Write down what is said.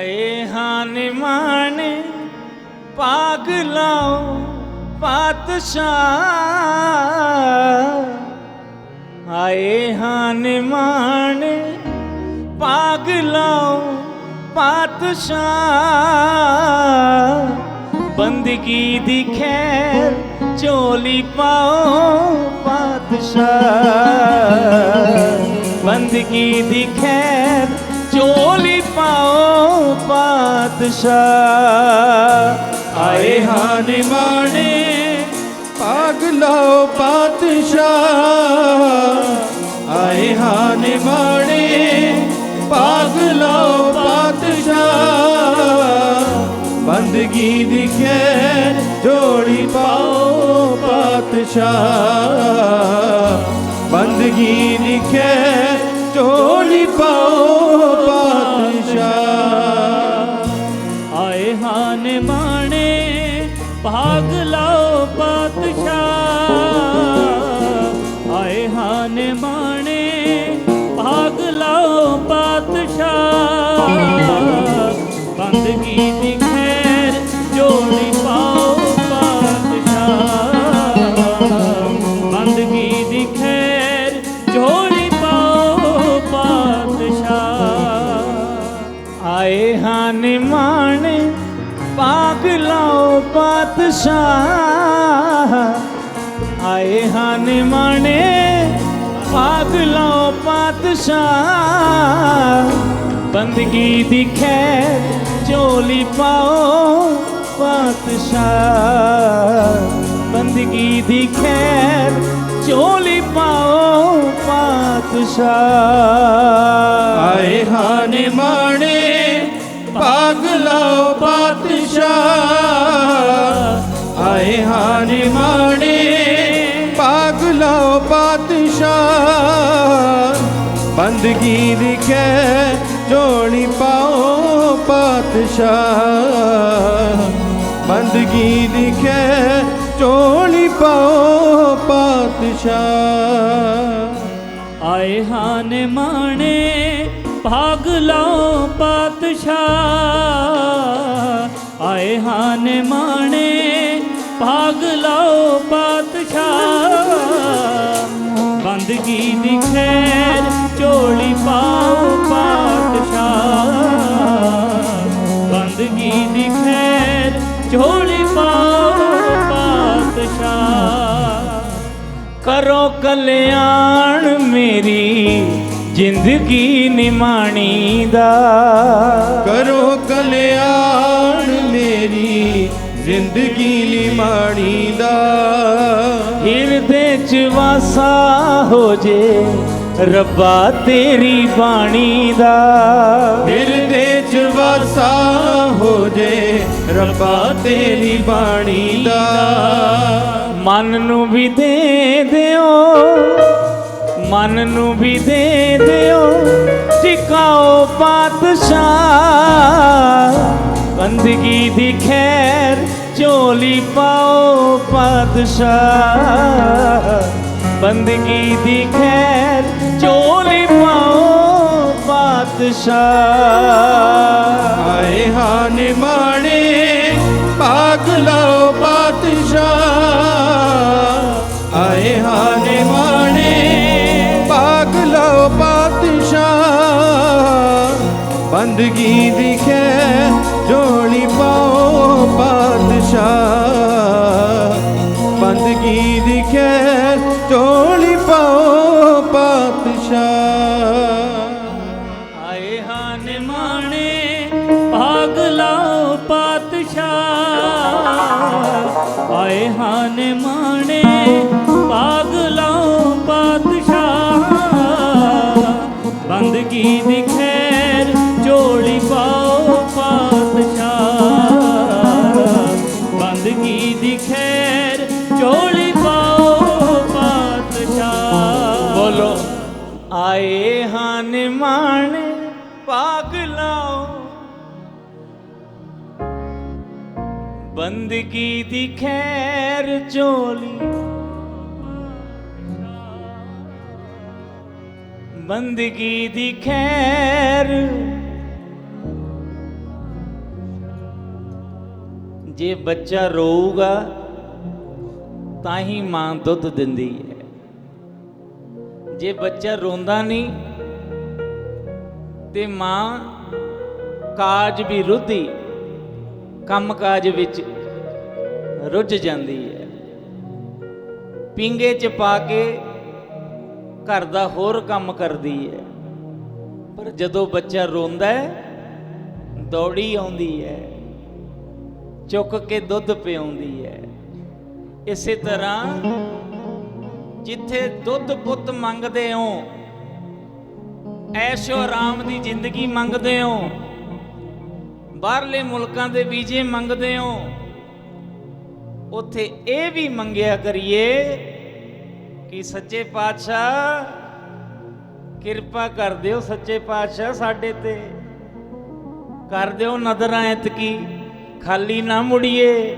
ਆਏ ਹਾਂ ਨਿਮਾਣੇ ਪਾਗਲਾਓ ਪਾਤਸ਼ਾਹ ਆਏ ਹਾਂ ਨਿਮਾਣੇ ਪਾਗਲਾਓ ਪਾਤਸ਼ਾਹ ਬੰਦਗੀ ਦੀ ਖੈਰ ਝੋਲੀ ਪਾਓ ਪਾਤਸ਼ਾਹ ਬੰਦਗੀ ਦੀ ਖੈਰ ਝੋਲੀ ਪਾਓ ਪਾਤਸ਼ਾਹ ਆਏ ਹਾਂ ਨਿਮਾਣੇ ਪਾਗਲੋ ਪਾਤਸ਼ਾਹ ਆਏ ਹਾਂ ਨਿਮਾਣੇ ਪਾਗਲੋ ਪਾਤਸ਼ਾਹ ਬੰਦਗੀ ਦੀ ਖੈਰ ਜੋੜੀ ਪਾਓ ਪਾਤਸ਼ਾਹ ਬੰਦਗੀ ਦੀ ਖੈਰ ਜੋੜੀ ਪਾਓ ਹਾਂ ਨਿਮਾਣੇ ਭਾਗ ਲਾਓ ਪਾਤਸ਼ਾਹ। ਬੰਦਗੀ ਦੀ ਖੈਰ ਜੋੜੀ ਪਾਓ ਪਾਤਸ਼ਾਹ। ਬੰਦਗੀ ਦੀ ਖੈਰ ਜੋੜੀ ਪਾਓ ਪਾਤਸ਼ਾਹ। ਆਏ ਹਾਂ ਨਿਮਾਣੇ ਪਾਗ ਲਾਓ ਪਾਤਸ਼ਾਹ। ਆਏ ਹਾਂ ਨਿਮਾਣੇ ਪਾਗ ਲਾਓ ਪਾਤਸ਼ਾਹ। ਬੰਦਗੀ ਦੀ ਖੈਰ ਝੋਲੀ ਪਾਓ, ਪਾਤਸ਼ਾਹ। ਬੰਦਗੀ ਦੀ ਖੈਰ ਝੋਲੀ ਪਾਓ, ਪਾਤਸ਼ਾਹ। ਆਏ ਹਾਂ ਨਿਮਾਣੇ ਪਾਗਲੋ ਪਾਤਸ਼ਾਹ। ਆਏ ਹਾਂ ਨਿਮਾਣੇ ਪਾਗਲੋ ਪਾਤਸ਼ਾਹ ਬੰਦਗੀ ਦਿਖੇ ਜੋੜੀ ਪਾਓ ਪਾਤਸ਼ਾਹ। ਬੰਦਗੀ ਦਿਖੇ ਜੋੜੀ ਪਾਓ ਪਾਤਸ਼ਾਹ। ਆਏ ਹਾਨ ਮਾਣੇ, ਭਾਗ ਲਾਓ ਪਾਤਸ਼ਾਹ। ਆਏ ਹਾਂ ਨਿਮਾਣੇ ਬੰਦਗੀ ਖੈਰ ਝੋਲੀ ਪਾਓ ਪਾਤਸ਼ਾਹ। ਬੰਦਗੀ ਦੀ ਖੈਰ ਝੋਲੀ ਪਾਓ ਪਾਤਸ਼ਾਹ। ਕਰੋ ਕਲਿਆਣ ਮੇਰੀ ਜ਼ਿੰਦਗੀ ਨਿਮਾਣੀ ਦਾ। ਕਰੋ ਕਲਿਆਣ ਮੇਰੀ ਜ਼ਿੰਦਗੀ ਨਿਮਾਣੀ ਦਾ। ਹਿਰਦੇ ਚ ਵਾਸਾ ਹੋ ਜੇ ਰੱਬਾ ਤੇਰੀ ਬਾਣੀ ਦਾ। ਹਿਰਦੇ ਚ ਵਾਸਾ ਹੋ ਜੇ ਰੱਬਾ ਤੇਰੀ ਬਾਣੀ ਦਾ। ਮਨ ਨੂੰ ਵੀ ਦੇ ਦਿਓ ਮਨ ਨੂੰ ਵੀ ਦੇ ਦਿਓ ਟਿਕਾਓ ਪਾਤਸ਼ਾਹ। ਬੰਦਗੀ ਦੀ ਖੈਰ ਝੋਲੀ ਪਾਓ ਪਾਤਸ਼ਾਹ। ਬੰਦਗੀ ਦੀ ਖੈਰ ਝੋਲੀ ਪਾਓ ਪਾਤਸ਼ਾਹ। ਆਏ ਹਾਂ ਨਿਮਾਣੇ ਭਾਗ ਲਓ ਪਾਤਸ਼ਾਹ। ਆਏ ਹਾਂ ਨਿਮਾਣੇ ਭਾਗ ਲਓ ਪਾਤਸ਼ਾਹ। ਬੰਦਗੀ ਦੀ ਖੈਰ ਪਾਓ ਬੰਦਗੀ ਖੈਰ ਜੋੜੀ ਪਾਓ ਪਾਤਸ਼ਾਹ। ਆਏ ਹਾਂ ਨਿਮਾਣੇ, ਭਾਗ ਲਾਓ ਪਾਤਸ਼ਾਹ। ਆਏ ਹਾਂ ਨਿਮਾਣੇ, ਭਾਗ ਲਾਓ ਪਾਤਸ਼ਾਹ। ਬੰਦਗੀ ਦੀ ਖੈਰ ਝੋਲੀ ਪਾਓ ਬੋਲੋ, ਆਏ ਹਾਂ ਮਾਣ ਪਾਗ ਲਾਓ। ਬੰਦਗੀ ਦੀ ਖੈਰ ਚੋਲੀ। ਬੰਦਗੀ ਦੀ ਖੈਰ। ਜੇ ਬੱਚਾ ਰੋਊਗਾ, ਤਾਂ ਹੀ ਮਾਂ ਦੁੱਧ ਦਿੰਦੀ ਹੈ। ਜੇ ਬੱਚਾ ਰੋਂਦਾ ਨਹੀਂ ਤੇ ਮਾਂ ਕਾਜ ਵੀ ਰੁੱਧੀ ਕੰਮ ਕਾਜ ਵਿੱਚ ਰੁੱਝ ਜਾਂਦੀ ਹੈ। ਪਿੰਗੇ ਚ ਪਾ ਕੇ ਘਰ ਦਾ ਹੋਰ ਕੰਮ ਕਰਦੀ ਹੈ। ਪਰ ਜਦੋਂ ਬੱਚਾ ਰੋਂਦਾ ਹੈ, ਦੌੜੀ ਆਉਂਦੀ ਹੈ, ਚੁੱਕ ਕੇ ਦੁੱਧ ਪਿਆਉਂਦੀ ਹੈ। ਇਸੇ ਤਰ੍ਹਾਂ ਜਿੱਥੇ ਦੁੱਧ ਪੁੱਤ ਮੰਗਦੇ ਹੋ, ਐਸ਼ੋ ਆਰਾਮ ਦੀ ਜ਼ਿੰਦਗੀ ਮੰਗਦੇ ਹੋ, ਬਾਹਰਲੇ ਮੁਲਕਾਂ ਦੇ ਵੀਜ਼ੇ ਮੰਗਦੇ ਹੋ, ਉੱਥੇ ਇਹ ਵੀ ਮੰਗਿਆ ਕਰੀਏ ਕਿ ਸੱਚੇ ਪਾਤਸ਼ਾਹ, ਕਿਰਪਾ ਕਰ ਦਿਓ ਸੱਚੇ ਪਾਤਸ਼ਾਹ ਸਾਡੇ ਤੇ। ਕਰ ਦਿਓ ਨਜ਼ਰਾਂ ਐਤਕੀ, ਖਾਲੀ ਨਾ ਮੁੜੀਏ।